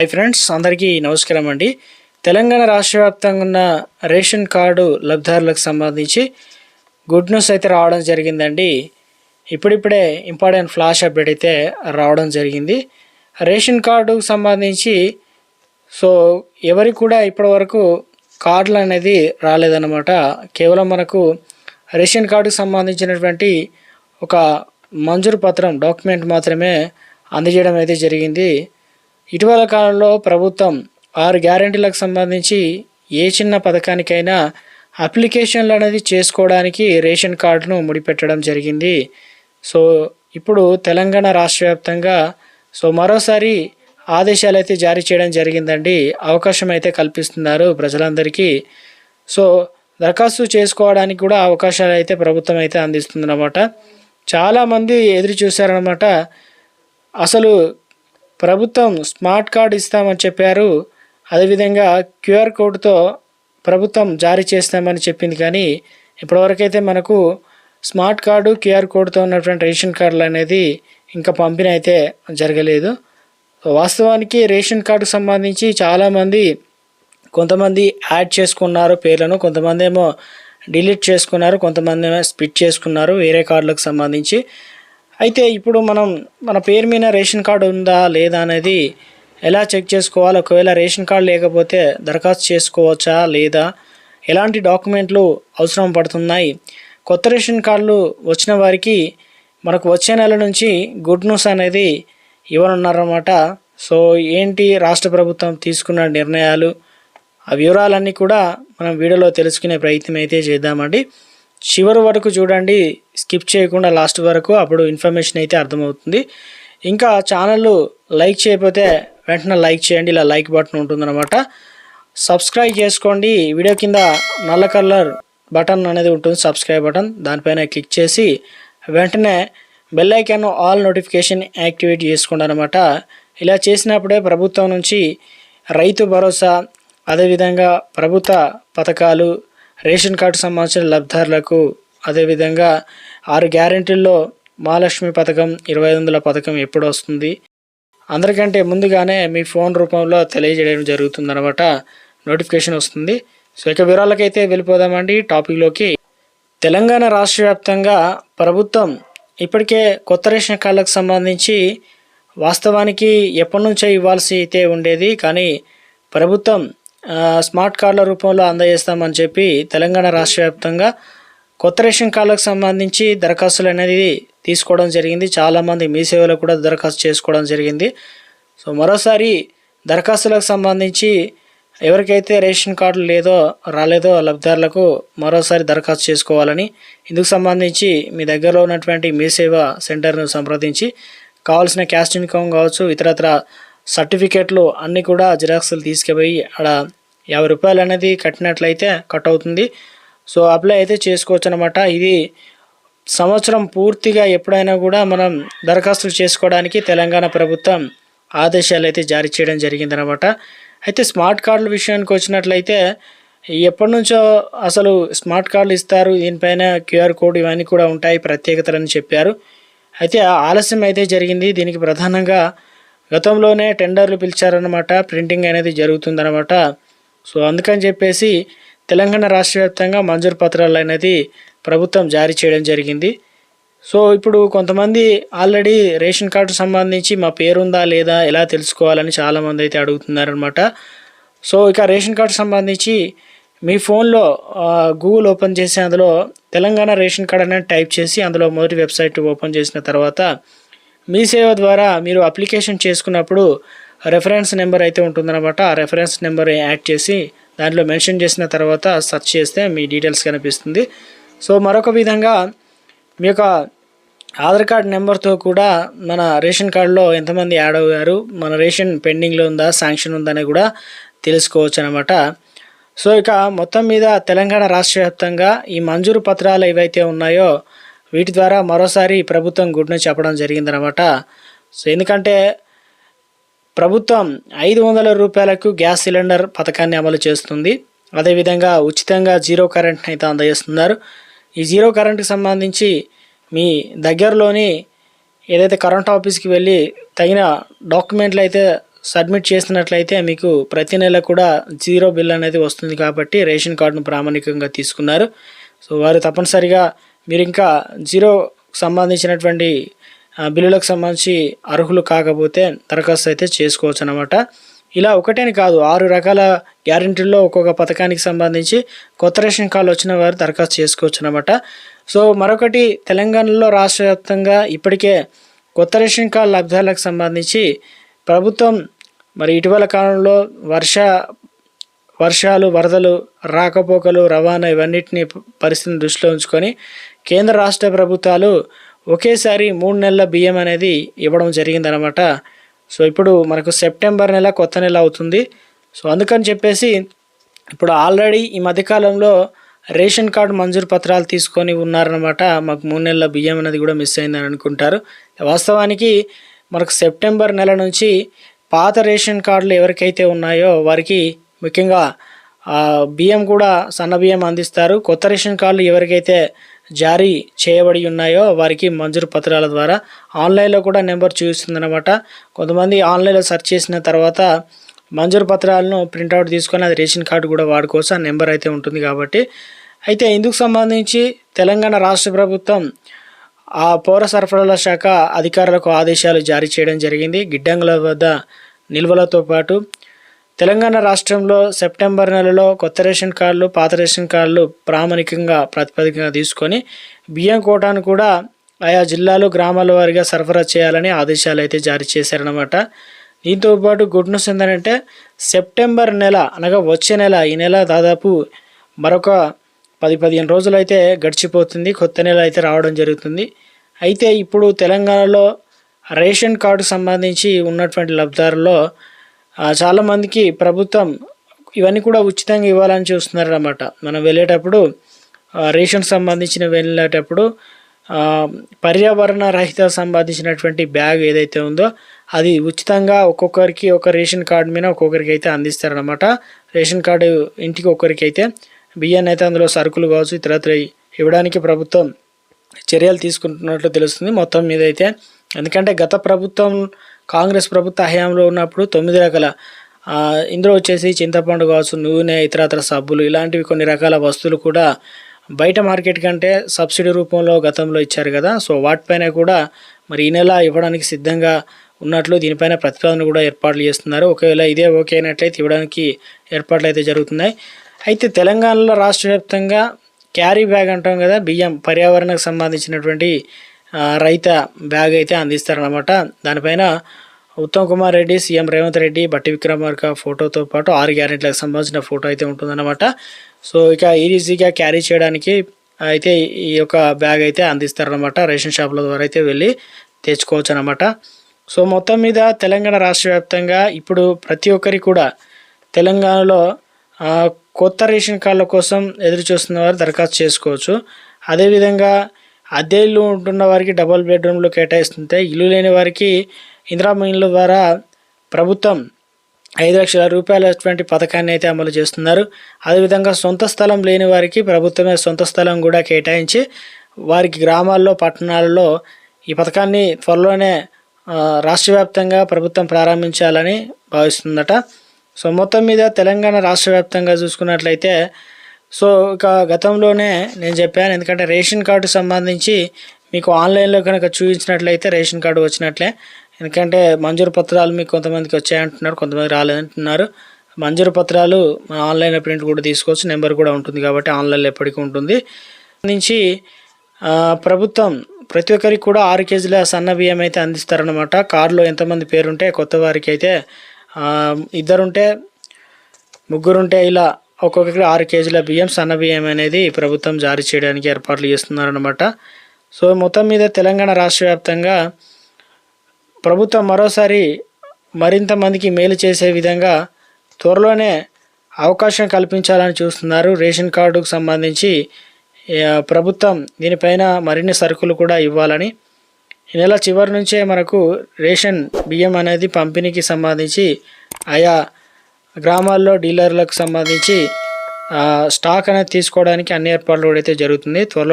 Hi friends అందరికీ నమస్కారం అండి. తెలంగాణ రాష్ట్ర వ్యాప్తంగా ఉన్న రేషన్ కార్డు లబ్ధిదారులకు సంబంధించి గుడ్ న్యూస్ అయితే రావడం జరిగిందండి. ఇప్పుడిప్పుడే ఇంపార్టెంట్ ఫ్లాష్ అప్డేట్ అయితే రావడం జరిగింది. రేషన్ కార్డుకు సంబంధించి సో ఎవరికి కూడా ఇప్పటివరకు కార్డులు అనేది రాలేదన్నమాట. కేవలం మనకు రేషన్ కార్డుకు సంబంధించినటువంటి ఒక మంజూరు పత్రం డాక్యుమెంట్ మాత్రమే అందజేయడం అయితే జరిగింది. ఇటీవల కాలంలో ప్రభుత్వం ఆరు గ్యారెంటీలకు సంబంధించి ఏ చిన్న పథకానికైనా అప్లికేషన్లు అనేది చేసుకోవడానికి రేషన్ కార్డును ముడిపెట్టడం జరిగింది. సో ఇప్పుడు తెలంగాణ రాష్ట్ర వ్యాప్తంగా సో మరోసారి ఆదేశాలు అయితే జారీ చేయడం జరిగిందండి. అవకాశం అయితే కల్పిస్తున్నారు ప్రజలందరికీ. సో దరఖాస్తు చేసుకోవడానికి కూడా అవకాశాలు అయితే ప్రభుత్వం అయితే అందిస్తుందన్నమాట. చాలామంది ఎదురు చూశారనమాట అసలు ప్రభుత్వం స్మార్ట్ కార్డ్ ఇస్తామని చెప్పారు. అదేవిధంగా క్యూఆర్ కోడ్తో ప్రభుత్వం జారీ చేస్తామని చెప్పింది కానీ ఇప్పటివరకైతే మనకు స్మార్ట్ కార్డు క్యూఆర్ కోడ్తో ఉన్నటువంటి రేషన్ కార్డులు అనేది ఇంకా పంపిణీ అయితే జరగలేదు. వాస్తవానికి రేషన్ కార్డుకు సంబంధించి చాలామంది కొంతమంది యాడ్ చేసుకున్నారు పేర్లను కొంతమంది ఏమో డిలీట్ చేసుకున్నారు కొంతమంది ఏమో స్పిట్ చేసుకున్నారు వేరే కార్డులకు సంబంధించి. అయితే ఇప్పుడు మనం మన పేరు మీద రేషన్ కార్డు ఉందా లేదా అనేది ఎలా చెక్ చేసుకోవాలి? ఒకవేళ రేషన్ కార్డు లేకపోతే దరఖాస్తు చేసుకోవచ్చా లేదా? ఎలాంటి డాక్యుమెంట్లు అవసరం పడుతున్నాయి? కొత్త రేషన్ కార్డులు వచ్చిన వారికి మనకు వచ్చే నెల నుంచి గుడ్ న్యూస్ అనేది ఇవ్వనున్నారన్నమాట. సో ఏంటి రాష్ట్ర ప్రభుత్వం తీసుకున్న నిర్ణయాలు? ఆ వివరాలన్నీ కూడా మనం వీడియోలో తెలుసుకునే ప్రయత్నం అయితే చేద్దామండి. చివరి వరకు చూడండి స్కిప్ చేయకుండా లాస్ట్ వరకు అప్పుడు ఇన్ఫర్మేషన్ అయితే అర్థమవుతుంది. ఇంకా ఛానల్ లైక్ చేయకపోతే వెంటనే లైక్ చేయండి ఇలా లైక్ బటన్ ఉంటుందన్నమాట. సబ్స్క్రైబ్ చేసుకోండి. వీడియో కింద నల్ల కలర్ బటన్ అనేది ఉంటుంది సబ్స్క్రైబ్ బటన్. దానిపైన క్లిక్ చేసి వెంటనే bell icon all notification activate చేసుకోండి అనమాట ఇలా చేసినప్పుడే ప్రభుత్వం నుంచి రైతు భరోసా అదేవిధంగా ప్రభుత్వ పథకాలు రేషన్ కార్డు సంబంధించిన లబ్ధారులకు అదేవిధంగా ఆరు గ్యారెంటీల్లో మహాలక్ష్మి పథకం ఇరవై వందల పథకం ఎప్పుడు వస్తుంది? అందరికంటే ముందుగానే మీ ఫోన్ రూపంలో తెలియజేయడం జరుగుతుంది అనమాట నోటిఫికేషన్ వస్తుంది. సో ఇక వివరాలకైతే వెళ్ళిపోదామండి. టాపిక్లోకి. తెలంగాణ రాష్ట్ర వ్యాప్తంగా ప్రభుత్వం ఇప్పటికే కొత్త రేషన్ కార్డులకు సంబంధించి వాస్తవానికి ఎప్పటి నుంచో ఇవ్వాల్సి అయితే ఉండేది. కానీ ప్రభుత్వం స్మార్ట్ కార్డుల రూపంలో అందజేస్తామని చెప్పి తెలంగాణ రాష్ట్ర వ్యాప్తంగా కొత్త రేషన్ కార్డులకు సంబంధించి దరఖాస్తులు అనేది తీసుకోవడం జరిగింది. చాలామంది మీ సేవలో కూడా దరఖాస్తు చేసుకోవడం జరిగింది. సో మరోసారి దరఖాస్తులకు సంబంధించి ఎవరికైతే రేషన్ కార్డు లేదో రాలేదో లబ్ధిదారులకు మరోసారి దరఖాస్తు చేసుకోవాలని ఇందుకు సంబంధించి మీ దగ్గరలో ఉన్నటువంటి మీ సేవ సెంటర్ను సంప్రదించి కావాల్సిన క్యాస్ట్ ఇన్కమ్ కావచ్చు ఇతరత్ర సర్టిఫికేట్లు అన్నీ కూడా జిరాక్స్లు తీసుకుపోయి ఆడ యాభై రూపాయలు అనేది కట్టినట్లయితే కట్ అవుతుంది. సో అప్లై అయితే చేసుకోవచ్చు అనమాట ఇది సంవత్సరం పూర్తిగా ఎప్పుడైనా కూడా మనం దరఖాస్తులు చేసుకోవడానికి తెలంగాణ ప్రభుత్వం ఆదేశాలు అయితే జారీ చేయడం జరిగిందనమాట అయితే స్మార్ట్ కార్డుల విషయానికి వచ్చినట్లయితే ఎప్పటి నుంచో అసలు స్మార్ట్ కార్డులు ఇస్తారు. దీనిపైన క్యూఆర్ కోడ్ ఇవన్నీ కూడా ఉంటాయి ప్రత్యేకతలని చెప్పారు. అయితే ఆలస్యం అయితే జరిగింది. దీనికి ప్రధానంగా గతంలోనే టెండర్లు పిలిచారనమాట ప్రింటింగ్ అనేది జరుగుతుందన్నమాట. సో అందుకని చెప్పేసి తెలంగాణ రాష్ట్ర వ్యాప్తంగా మంజూరు పత్రాలు అనేది ప్రభుత్వం జారీ చేయడం జరిగింది. సో ఇప్పుడు కొంతమంది ఆల్రెడీ రేషన్ కార్డు సంబంధించి మా పేరుందా లేదా ఎలా తెలుసుకోవాలని చాలామంది అయితే అడుగుతున్నారనమాట సో ఇక రేషన్ కార్డు సంబంధించి మీ ఫోన్లో గూగుల్ ఓపెన్ చేసి అందులో తెలంగాణ రేషన్ కార్డ్ అనేది టైప్ చేసి అందులో మొదటి వెబ్సైట్ ఓపెన్ చేసిన తర్వాత మీ సేవ ద్వారా మీరు అప్లికేషన్ చేసుకున్నప్పుడు రెఫరెన్స్ నెంబర్ అయితే ఉంటుందన్నమాట. ఆ రెఫరెన్స్ నెంబర్ యాడ్ చేసి దాంట్లో మెన్షన్ చేసిన తర్వాత సెర్చ్ చేస్తే మీ డీటెయిల్స్ కనిపిస్తుంది. సో మరొక విధంగా మీ యొక్క ఆధార్ కార్డ్ నెంబర్తో కూడా మన రేషన్ కార్డులో ఎంతమంది యాడ్ అయ్యారు మన రేషన్ పెండింగ్లో ఉందా శాంక్షన్ ఉందని కూడా తెలుసుకోవచ్చు అనమాట సో ఇక మొత్తం మీద తెలంగాణ రాష్ట్ర వ్యాప్తంగా ఈ మంజూరు పత్రాలు ఏవైతే ఉన్నాయో వీటి ద్వారా మరోసారి ప్రభుత్వం గుడ్ను చెప్పడం జరిగిందనమాట సో ఎందుకంటే ప్రభుత్వం ఐదు వందల రూపాయలకు గ్యాస్ సిలిండర్ పథకాన్ని అమలు చేస్తుంది. అదేవిధంగా ఉచితంగా జీరో కరెంట్ని అయితే అందజేస్తున్నారు. ఈ జీరో కరెంట్కి సంబంధించి మీ దగ్గరలోని ఏదైతే కరెంట్ ఆఫీస్కి వెళ్ళి తగిన డాక్యుమెంట్లు అయితే సబ్మిట్ చేసినట్లయితే మీకు ప్రతి నెల కూడా జీరో బిల్ అనేది వస్తుంది కాబట్టి రేషన్ కార్డును ప్రామాణికంగా తీసుకున్నారు. సో వారు తప్పనిసరిగా మీరు ఇంకా జీరో సంబంధించినటువంటి బిల్లులకు సంబంధించి అర్హులు కాకపోతే దరఖాస్తు అయితే చేసుకోవచ్చు అనమాట ఇలా ఒకటేని కాదు ఆరు రకాల గ్యారెంటీల్లో ఒక్కొక్క పథకానికి సంబంధించి కొత్త రేషన్ కార్డు వచ్చిన వారు దరఖాస్తు చేసుకోవచ్చు అనమాట సో మరొకటి తెలంగాణలో రాష్ట్ర వ్యాప్తంగా ఇప్పటికే కొత్త రేషన్ కార్డు లబ్ధాలకు సంబంధించి ప్రభుత్వం మరి ఇటీవల కాలంలో వర్ష వర్షాలు వరదలు రాకపోకలు రవాణా ఇవన్నిటిని పరిస్థితిని దృష్టిలో ఉంచుకొని కేంద్ర రాష్ట్ర ప్రభుత్వాలు ఒకేసారి మూడు నెలల బియ్యం అనేది ఇవ్వడం జరిగిందనమాట సో ఇప్పుడు మనకు సెప్టెంబర్ నెల కొత్త నెల అవుతుంది. సో అందుకని చెప్పేసి ఇప్పుడు ఆల్రెడీ ఈ మధ్యకాలంలో రేషన్ కార్డు మంజూరు పత్రాలు తీసుకొని ఉన్నారనమాట మాకు మూడు నెలల బియ్యం అనేది కూడా మిస్ అయిందని అనుకుంటారు. వాస్తవానికి మనకు సెప్టెంబర్ నెల నుంచి పాత రేషన్ కార్డులు ఎవరికైతే ఉన్నాయో వారికి ముఖ్యంగా బియ్యం కూడా సన్న బియ్యం అందిస్తారు. కొత్త రేషన్ కార్డులు ఎవరికైతే జారీ చేయబడి ఉన్నాయో వారికి మంజూరు పత్రాల ద్వారా ఆన్లైన్లో కూడా నెంబర్ చూపిస్తుందన్నమాట. కొంతమంది ఆన్లైన్లో సెర్చ్ చేసిన తర్వాత మంజూరు పత్రాలను ప్రింట్అవుట్ తీసుకొని అది రేషన్ కార్డు కూడా వాడుకోవచ్చు ఆ నెంబర్ అయితే ఉంటుంది కాబట్టి. అయితే ఇందుకు సంబంధించి తెలంగాణ రాష్ట్ర ప్రభుత్వం ఆ పౌర సరఫరాల శాఖ అధికారులకు ఆదేశాలు జారీ చేయడం జరిగింది. గిడ్డంగుల వద్ద నిల్వలతో పాటు తెలంగాణ రాష్ట్రంలో సెప్టెంబర్ నెలలో కొత్త రేషన్ కార్డులు పాత రేషన్ కార్డులు ప్రామాణికంగా ప్రాతిపదికగా తీసుకొని బియ్యం కోటాను కూడా ఆయా జిల్లాలు గ్రామాల వారిగా సరఫరా చేయాలని ఆదేశాలు అయితే జారీ చేశారనమాట దీంతో పాటు గుడ్ న్యూస్ ఏంటంటే సెప్టెంబర్ నెల అనగా వచ్చే నెల ఈ నెల దాదాపు మరొక పది పదిహేను రోజులు అయితే గడిచిపోతుంది కొత్త నెల అయితే రావడం జరుగుతుంది. అయితే ఇప్పుడు తెలంగాణలో రేషన్ కార్డు సంబంధించి ఉన్నటువంటి లబ్ధారులో చాలామందికి ప్రభుత్వం ఇవన్నీ కూడా ఉచితంగా ఇవ్వాలని చూస్తున్నారు మనం వెళ్ళేటప్పుడు రేషన్ సంబంధించిన వెళ్ళేటప్పుడు పర్యావరణ రహిత సంబంధించినటువంటి బ్యాగ్ ఏదైతే ఉందో అది ఉచితంగా ఒక్కొక్కరికి ఒక రేషన్ కార్డు మీద ఒక్కొక్కరికి అయితే అందిస్తారనమాట రేషన్ కార్డు ఇంటికి ఒక్కరికి అయితే బియ్యాన్ని అయితే అందులో సరుకులు కావచ్చు ఇతరత్ర ఇవ్వడానికి ప్రభుత్వం చర్యలు తీసుకుంటున్నట్లు తెలుస్తుంది. మొత్తం మీద అయితే ఎందుకంటే గత ప్రభుత్వం కాంగ్రెస్ ప్రభుత్వ హయాంలో ఉన్నప్పుడు తొమ్మిది రకాల ఇందులో వచ్చేసి చింతపండు కావచ్చు నూనె ఇతరత్ర సబ్బులు ఇలాంటివి కొన్ని రకాల వస్తువులు కూడా బయట మార్కెట్ కంటే సబ్సిడీ రూపంలో గతంలో ఇచ్చారు కదా. సో వాటిపైన కూడా మరి ఈ నెల ఇవ్వడానికి సిద్ధంగా ఉన్నట్లు దీనిపైన ప్రతిపాదన కూడా ఏర్పాట్లు చేస్తున్నారు. ఒకవేళ ఇదే ఓకే అయినట్లయితే ఇవ్వడానికి ఏర్పాట్లు అయితే జరుగుతున్నాయి. అయితే తెలంగాణలో రాష్ట్ర వ్యాప్తంగా క్యారీ బ్యాగ్ అంటాం కదా బియ్యం పర్యావరణకు సంబంధించినటువంటి రైత బ్యాగ్ అయితే అందిస్తారనమాట దానిపైన ఉత్తమ్ కుమార్ రెడ్డి సీఎం రేవంత్ రెడ్డి బట్టి విక్రమార్క ఫోటోతో పాటు ఆరు గ్యారెంట్లకు సంబంధించిన ఫోటో అయితే ఉంటుందన్నమాట. సో ఇక ఈజీగా క్యారీ చేయడానికి అయితే ఈ యొక్క బ్యాగ్ అయితే అందిస్తారనమాట రేషన్ షాపుల ద్వారా అయితే వెళ్ళి తెచ్చుకోవచ్చు అనమాట సో మొత్తం మీద తెలంగాణ రాష్ట్ర వ్యాప్తంగా ఇప్పుడు ప్రతి ఒక్కరికి కూడా తెలంగాణలో కొత్త రేషన్ కార్డుల కోసం ఎదురు చూస్తున్న వారు దరఖాస్తు చేసుకోవచ్చు. అదేవిధంగా అద్దె ఇల్లు ఉంటున్న వారికి డబుల్ బెడ్రూమ్లు కేటాయిస్తుంటే ఇల్లు లేని వారికి ఇందిరామ ద్వారా ప్రభుత్వం ఐదు లక్షల రూపాయలటువంటి పథకాన్ని అయితే అమలు చేస్తున్నారు. అదేవిధంగా సొంత స్థలం లేని వారికి ప్రభుత్వమే సొంత స్థలం కూడా కేటాయించి వారికి గ్రామాల్లో పట్టణాలలో ఈ పథకాన్ని త్వరలోనే రాష్ట్ర వ్యాప్తంగా ప్రభుత్వం ప్రారంభించాలని భావిస్తుందట. సో మొత్తం మీద తెలంగాణ రాష్ట్ర వ్యాప్తంగా చూసుకున్నట్లయితే సో ఇక గతంలోనే నేను చెప్పాను ఎందుకంటే రేషన్ కార్డు సంబంధించి మీకు ఆన్లైన్లో కనుక చూపించినట్లయితే రేషన్ కార్డు వచ్చినట్లే. ఎందుకంటే మంజూరు పత్రాలు మీకు కొంతమందికి వచ్చాయంటున్నారు కొంతమంది రాలేదంటున్నారు. మంజూరు పత్రాలు మన ప్రింట్ కూడా తీసుకోవచ్చు నెంబర్ కూడా ఉంటుంది కాబట్టి ఆన్లైన్లో ఎప్పటికీ ఉంటుంది. నుంచి ప్రభుత్వం ప్రతి ఒక్కరికి కూడా ఆరు కేజీల సన్న బియ్యం అయితే అందిస్తారనమాట కారులో ఎంతమంది పేరుంటే కొత్త వారికి అయితే ఇద్దరుంటే ముగ్గురుంటే ఇలా ఒక్కొక్కరికి ఆరు కేజీల బియ్యం సన్న బియ్యం అనేది ప్రభుత్వం జారీ చేయడానికి ఏర్పాట్లు చేస్తున్నారనమాట సో మొత్తం మీద తెలంగాణ రాష్ట్ర వ్యాప్తంగా ప్రభుత్వం మరోసారి మరింత మందికి మేలు చేసే విధంగా త్వరలోనే అవకాశం కల్పించాలని చూస్తున్నారు. రేషన్ కార్డుకు సంబంధించి ప్రభుత్వం దీనిపైన మరిన్ని సరుకులు కూడా ఇవ్వాలని. ఈ నెల చివరి నుంచే మనకు రేషన్ బియ్యం అనేది పంపిణీకి సంబంధించి ఆయా గ్రామాల్లో డీలర్లకు సంబంధించి ఆ, స్టాక్ అనేది తీసుకోవడానికి అన్ని ఏర్పాట్లు కూడా అయితే జరుగుతుంది. త్వరలో